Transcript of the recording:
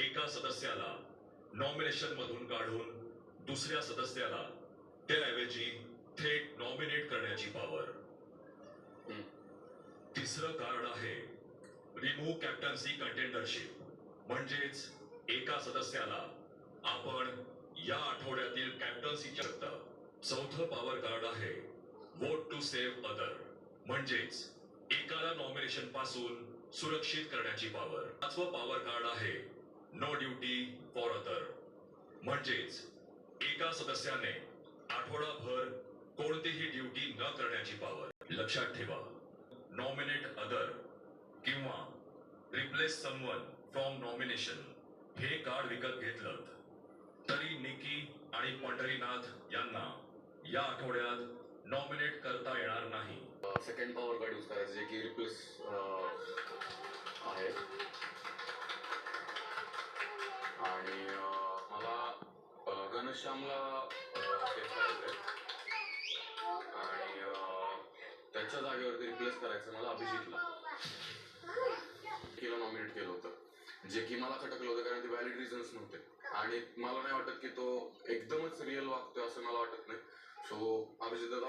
एका सदस्याला नॉमिनेशन मधून काढून दुसऱ्या सदस्याला त्याऐवजी थेट नॉमिनेट करण्याची पॉवर. तिसरं कार्ड आहे रिमूव्ह कॅप्टन्सी कंटेंडरशिप म्हणजेच एका सदस्याला आपण या आठवड्यातील कॅप्टन्सीच्या शकता चौथं पॉवर कार्ड आहे वोट टू सेव्ह अदर म्हणजेच एकाला नॉमिनेशनपासून सुरक्षित करण्याची पॉवर पाचवं पॉवर कार्ड आहे नो ड्युटी फॉर अदर म्हणजेच एका सदस्याने आठवडाभर कोणतीही ड्युटी न करण्याची पावर लक्षात ठेवा नॉमिनेट अदर किंवा रिप्लेस समवन फ्रॉम नॉमिनेशन हे कार्ड विकत घेतलं. तरी निकी आणि पंढरीनाथ यांना या आठवड्यात नॉमिनेट करता येणार नाही. सेकंड पॉवर कार्ड यूज करायचं जे की रिप्लेस घनश्यामला आणि त्याच्या जागेवरती रिप्लेस करायचं मला अभिजितला केलं नॉमिनेट केलं होतं. जे की मला खटकलं होतं कारण ते व्हॅलिड रिझन्स नव्हते. आणि मला नाही वाटत की तो एकदमच रिअल वागतोय असं मला वाटत नाही. सो अभिजित दादा